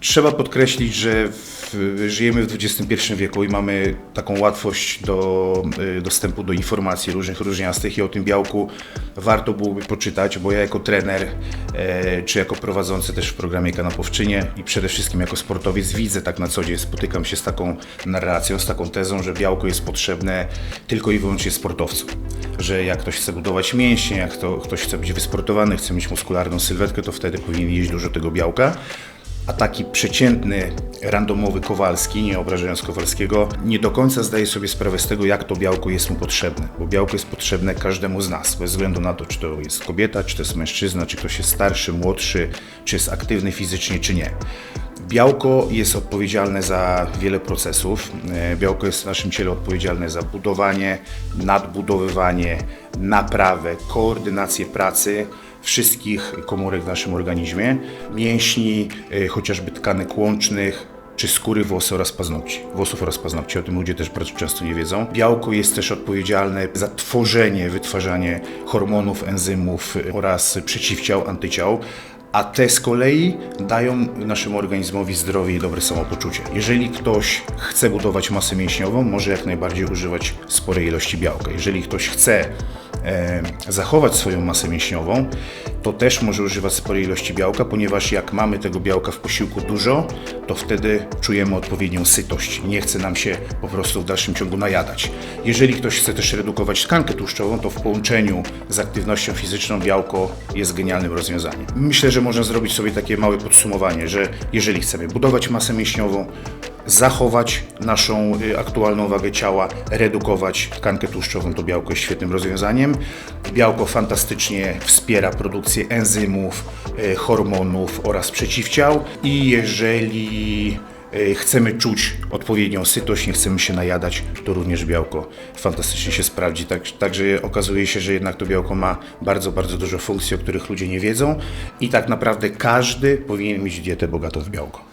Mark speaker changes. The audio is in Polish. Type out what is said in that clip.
Speaker 1: Trzeba podkreślić, że w, żyjemy w XXI wieku i mamy taką łatwość do y, dostępu do informacji różnych, różniastych i o tym białku warto byłoby poczytać, bo ja jako trener, e, czy jako prowadzący też w programie Kanapowczynie i przede wszystkim jako sportowiec widzę tak na co dzień, spotykam się z taką narracją, z taką tezą, że białko jest potrzebne tylko i wyłącznie sportowcom. Że jak ktoś chce budować mięśnie, jak to, ktoś chce być wysportowany, chce mieć muskularną sylwetkę, to wtedy powinien jeść dużo tego białka. A taki przeciętny, randomowy Kowalski, nie obrażając Kowalskiego, nie do końca zdaje sobie sprawę z tego, jak to białko jest mu potrzebne. Bo białko jest potrzebne każdemu z nas, bez względu na to, czy to jest kobieta, czy to jest mężczyzna, czy ktoś jest starszy, młodszy, czy jest aktywny fizycznie, czy nie. Białko jest odpowiedzialne za wiele procesów. E, Białko jest w naszym ciele odpowiedzialne za budowanie, nadbudowywanie, naprawę, koordynację pracy wszystkich komórek w naszym organizmie, mięśni, e, chociażby tkanek łącznych, czy skóry, włosy oraz paznokci. Włosów oraz paznokci, o tym ludzie też bardzo często nie wiedzą. Białko jest też odpowiedzialne za tworzenie, wytwarzanie hormonów, enzymów oraz przeciwciał, antyciał. A te z kolei dają naszemu organizmowi zdrowie i dobre samopoczucie. Jeżeli ktoś chce budować masę mięśniową, może jak najbardziej używać sporej ilości białka. Jeżeli ktoś chce zachować swoją masę mięśniową, to też może używać sporej ilości białka, ponieważ jak mamy tego białka w posiłku dużo, to wtedy czujemy odpowiednią sytość. Nie chce nam się po prostu w dalszym ciągu najadać. Jeżeli ktoś chce też redukować tkankę tłuszczową, to w połączeniu z aktywnością fizyczną białko jest genialnym rozwiązaniem. Myślę, że można zrobić sobie takie małe podsumowanie, że jeżeli chcemy budować masę mięśniową, zachować naszą y, aktualną wagę ciała, redukować tkankę tłuszczową, to białko jest świetnym rozwiązaniem. Białko fantastycznie wspiera produkcję enzymów, y, hormonów oraz przeciwciał i jeżeli y, chcemy czuć odpowiednią sytość, nie chcemy się najadać, to również białko fantastycznie się sprawdzi. Tak, także okazuje się, że jednak to białko ma bardzo, bardzo dużo funkcji, o których ludzie nie wiedzą i tak naprawdę każdy powinien mieć dietę bogatą w białko.